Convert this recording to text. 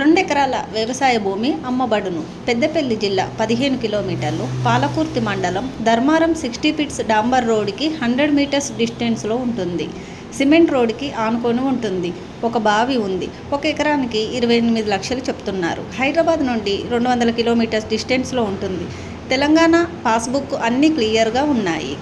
రెండెకరాల వ్యవసాయ భూమి అమ్మబడును. పెద్దపల్లి జిల్లా పదిహేను కిలోమీటర్లు. పాలకుర్తి మండలం ధర్మారం సిక్స్టీ ఫీట్స్ డాంబర్ రోడ్డుకి హండ్రెడ్ మీటర్స్ డిస్టెన్స్లో ఉంటుంది. సిమెంట్ రోడ్డుకి ఆనుకొని ఉంటుంది. ఒక బావి ఉంది. ఒక ఎకరానికి ఇరవై ఎనిమిది లక్షలు చెప్తున్నారు. హైదరాబాద్ నుండి రెండు వందల కిలోమీటర్స్ డిస్టెన్స్లో ఉంటుంది. తెలంగాణ పాస్బుక్ అన్నీ క్లియర్గా ఉన్నాయి.